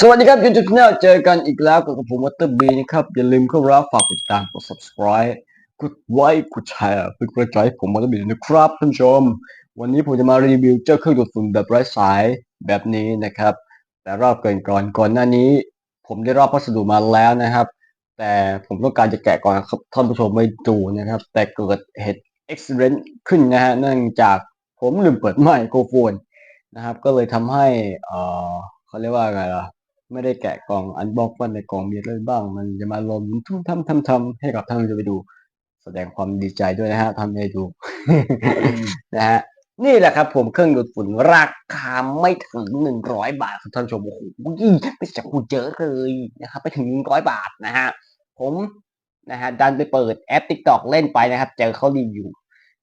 สวัสดีครับยูทูบแนลเจอกันอีกแล้วกับผมวัตเตอร์บีนะครับ อย่าลืมเข้ารับฝากติดตามกด subscribe กดไลค์กดแชร์เป็นกำลังใจให้ผมวัตเตอร์บีนะครับท่านผู้ชม วันนี้ผมจะมารีวิวเจ้าเครื่องดูดฝุ่นแบบไร้สายแบบนี้นะครับ แต่รอบก่อนก่อนก่อนหน้านี้ ผมได้รับพัสดุมาแล้วนะครับ แต่ผมต้องการจะแกะก่อนครับท่านผู้ชมไม่ดูนะครับ แต่เกิดเหตุอุบิเหตุขึ้นนะฮะเนื่องจากผมลืมเปิดไมโครโฟนนะครับ ก็เลยทำให้เออเขาเรียกว่าไงล่ะ ไม่ได้แกะกล่องอันบ็อกว่าในกล่องมีอะไรบ้าง มันจะมาลมทุ่มทำทำทำให้กับท่านผู้ชมไปดู แสดงความดีใจด้วยนะฮะทำให้ดูนะฮะนี่แหละครับผมเครื่องดูดฝุ่นราคาไม่ถึงหนึ่งร้อยบาทครับท่านผู้ชมโอ้โหไม่จับกูเจอเลยนะครับไปถึงหนึ่งร้อยบาทนะฮะผมนะฮะดันไปเปิดแอป TikTok เล่นไปนะครับ เจอเขารีวิว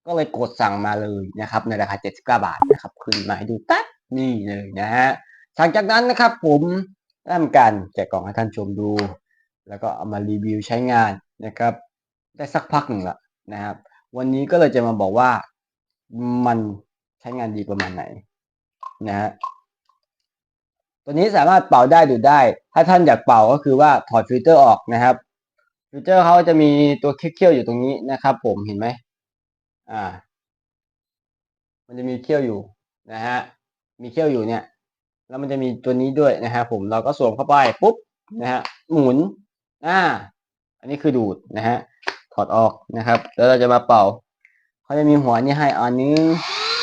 ก็เลยกดสั่งมาเลยนะครับ ในราคา79บาทนะครับ ขึ้นมาให้ดูตัดนี่เลยนะฮะหลังจากนั้นนะครับผม ทำการแจกกล่องให้ท่านชมดู แล้วก็เอามารีวิวใช้งานนะครับ ได้สักพักหนึ่งละนะครับ วันนี้ก็เลยจะมาบอกว่ามันใช้งานดีประมาณไหนนะฮะตัวนี้สามารถเป่าได้ดูดได้ ถ้าท่านอยากเป่าก็คือว่าถอดฟิลเตอร์ออกนะครับฟิลเตอร์เขาจะมีตัวเขี้ยวๆอยู่ตรงนี้นะครับ ผมเห็นไหมอ่า มันจะมีเขี้ยวอยู่นะฮะมีเขี้ยวอยู่เนี่ย แล้วมันจะมีตัวนี้ด้วยนะฮะผมเราก็สวมเข้าไปปุ๊บนะฮะหมุนอ่าอันนี้คือดูดนะฮะถอดออกนะครับ แล้วเราจะมาเป่าเขาจะมีหัวนี่ให้อันนี้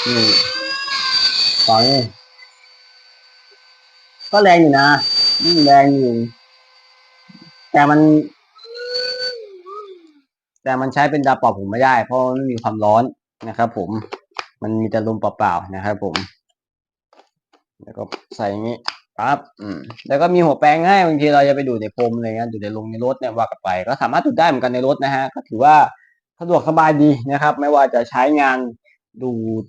นี่ฟังก็แรงอยู่นะแรงอยู่แต่มัน แต่มันใช้เป็นดาเป่าผมไม่ได้ เพราะมันไม่มีความร้อนนะครับ ผม มันมีแต่ลมเปล่าๆนะครับ ผม แล้วก็ใส่อย่างนี้ปั๊บอืมแล้วก็มีหัวแปรงให้บางทีเราจะไปดูดในพรมอะไรเงี้ยดูดในลงในรถเนี่ยว่ากันไป ก็สามารถดูดได้เหมือนกันในรถนะฮะก็ถือว่าสะดวกสบายดีนะครับ ไม่ว่าจะใช้งานดูด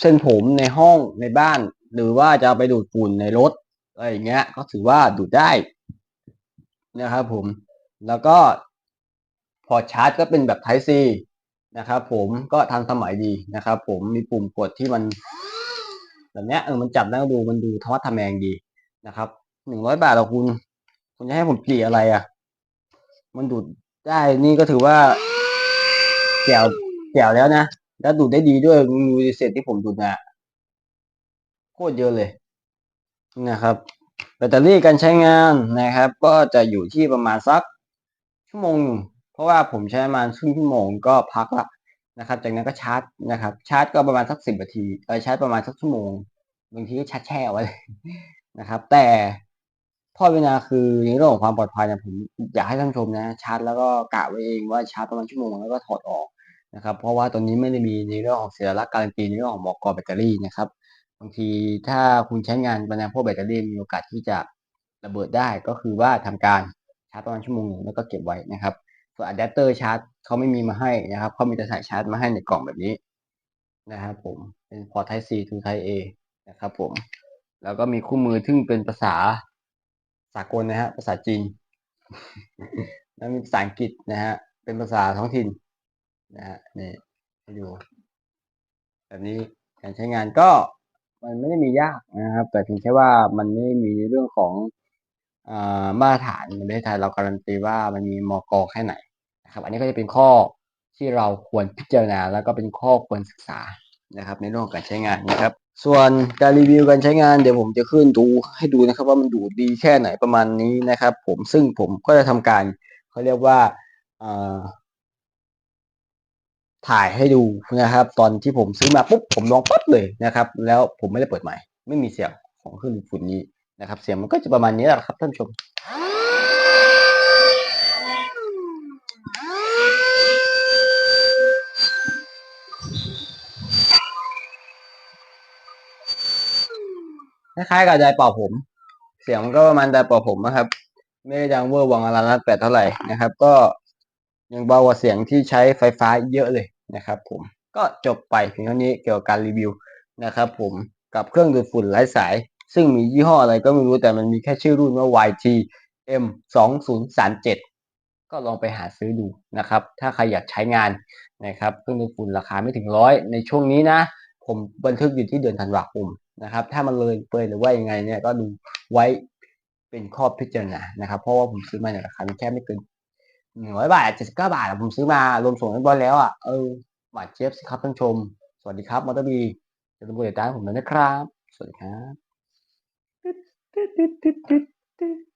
เส้นผมในห้องในบ้าน หรือว่าจะเอาไปดูดฝุ่นในรถอะไรอย่างเงี้ย ก็ถือว่าดูดได้นะครับผมแล้วก็พอชาร์จก็เป็นแบบ Type C นะครับผมก็ทันสมัยดีนะครับผมมีปุ่มกดที่มัน แบบเนี้ยเออมันจับแล้วดูมันดูธรรมะทแมงดีนะครับหนึ่งร้อยบาทหรอคุณ คุณจะให้ผมเกลี่อะไรอะ มันดูดได้นี่ก็ถือว่าแก้วแก้วแล้วนะ แล้วดูดได้ดีด้วยมือเสร็จที่ผมดูดนะโคตรเยอะเลยนะครับแบตเตอรี่การใช้งานนะครับ ก็จะอยู่ที่ประมาณสักชั่วโมงหนึ่งเพราะว่าผมใช้ประมาณครึ่งชั่วโมงก็พักละ นะครับ จากนั้นก็ชาร์จนะครับ ชาร์จก็ประมาณสักสิบนาทีเออชาร์จประมาณสักชั่วโมงบางทีก็ชาร์จแช่ไว้เลยนะครับ แต่ข้อวินาคือในเรื่องของความปลอดภัยเนี่ยผมอยากให้ท่านชมนะชาร์จแล้วก็กะไว้เองว่าชาร์จประมาณชั่วโมงแล้วก็ถอดออกนะครับ เพราะว่าตัวนี้ไม่ได้มีในเรื่องของเสียลักการันตีในเรื่องของบอกกแบตเตอรี่นะครับบางทีถ้าคุณใช้งานไปในพวกแบตเตอรี่มีโอกาสที่จะระเบิดได้ก็คือว่าทำการชาร์จประมาณชั่วโมงนึงแล้วก็เก็บไว้นะครับ ส่วนอะแดปเตอร์ชาร์จเขาไม่มีมาให้นะครับเขามีแต่สายชาร์จมาให้ในกล่องแบบนี้นะครับผมเป็นพอร์ต Type C to Type A นะครับผมแล้วก็มีคู่มือซึ่งเป็นภาษาสากลนะฮะภาษาจีนแล้วมีภาษาอังกฤษนะฮะเป็นภาษาท้องถิ่นนะฮะนี่ให้ดูแบบนี้การใช้งานก็มันไม่ได้มียากนะครับ แต่เพียงแค่ว่ามันไม่มีเรื่องของ มาตรฐานในประเทศไทยเราการันตีว่ามันมีมอกแค่ไหนนะครับ อันนี้ก็จะเป็นข้อที่เราควรพิจารณาแล้วก็เป็นข้อควรศึกษานะครับ ในเรื่องการใช้งานนะครับ ส่วนการรีวิวการใช้งานเดี๋ยวผมจะขึ้นดูให้ดูนะครับ ว่ามันดูดีแค่ไหนประมาณนี้นะครับ ผมซึ่งผมก็จะทำการเขาเรียกว่าถ่ายให้ดูนะครับ ตอนที่ผมซื้อมาปุ๊บผมลองปั๊บเลยนะครับ แล้วผมไม่ได้เปิดใหม่ ไม่มีเสียงของเครื่องดูดฝุ่นนี้ นะครับ เสียงมันก็จะประมาณนี้แหละครับท่านชม คล้ายๆกับไดร์เป่าผม เสียงมันก็ประมาณไดร์เป่าผมนะครับ ไม่ได้ดังเวอร์วังอลังแต่เท่าไหร่นะครับ ก็ยังเบากว่าเสียงที่ใช้ไฟฟ้าเยอะเลยนะครับ ผมก็จบไปเพียงเท่านี้เกี่ยวกับการรีวิวนะครับ ผมกับเครื่องดูดฝุ่นไร้สาย ซึ่งมียี่ห้ออะไรก็ไม่รู้แต่มันมีแค่ชื่อรุ่นว่า YT M 2 0 3 7ก็ลองไปหาซื้อดูนะครับ ถ้าใครอยากใช้งานนะครับเครื่องดูดฝุ่นราคาไม่ถึงร้อยในช่วงนี้นะ ผมบันทึกอยู่ที่เดือนธันวาคมนะครับ ถ้ามันเลยเปยหรือว่ายังไงเนี่ยก็ดูไว้เป็นข้อพิจารณานะครับ เพราะว่าผมซื้อมาในราคาแค่ไม่เกินหนึ่งร้อยบาทเจ็ดสิบเก้าบาทผมซื้อมารวมส่งเรียบร้อยแล้วอะเออหวาเจี๊ยบสิครับท่านผู้ชม สวัสดีครับมอเตอร์บีจะต้องดติดตามผมด้วยนะครับ สวัสดีครับ Tüt tüt tüt tüt tüt.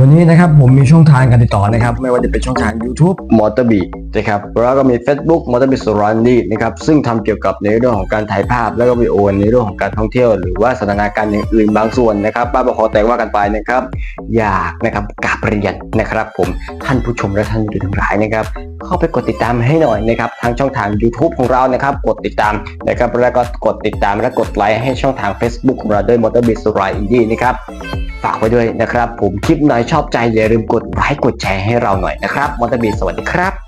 วันนี้นะครับผมมีช่องทางการติดต่อนะครับ ไม่ว่าจะเป็นช่องทาง YouTube m o t o r b e a t นะครับแล้วก็มี Facebook m o t o r b e a t s u r a n d y นะครับซึ่งทำเกี่ยวกับในเรื่องของการถ่ายภาพ แล้วก็วิดีโอในเรื่องของการท่องเที่ยว หรือว่าสถานการณ์อื่นบางส่วนนะครับบ้าบอคอแตกว่ากันไปนะครับ อยากนะครับกราบเรียนนะครับ ผมท่านผู้ชมและท่านผู้ดูทั้งหลายนะครับ เข้าไปกดติดตามให้หน่อยนะครับทางช่องทาง YouTube ของเรานะครับ กดติดตามนะครับแล้วก็กดติดตามและกดไลค์ให้ช่องทาง Facebook ของเราด้วย m o t o r b e a t s u r a n d y นะครับ ฝากไว้ด้วยนะครับ ผมคลิปไหนชอบใจอย่าลืมกดไลค์กดแชร์ให้เราหน่อยนะครับมอเตอร์บีสวัสดีครับ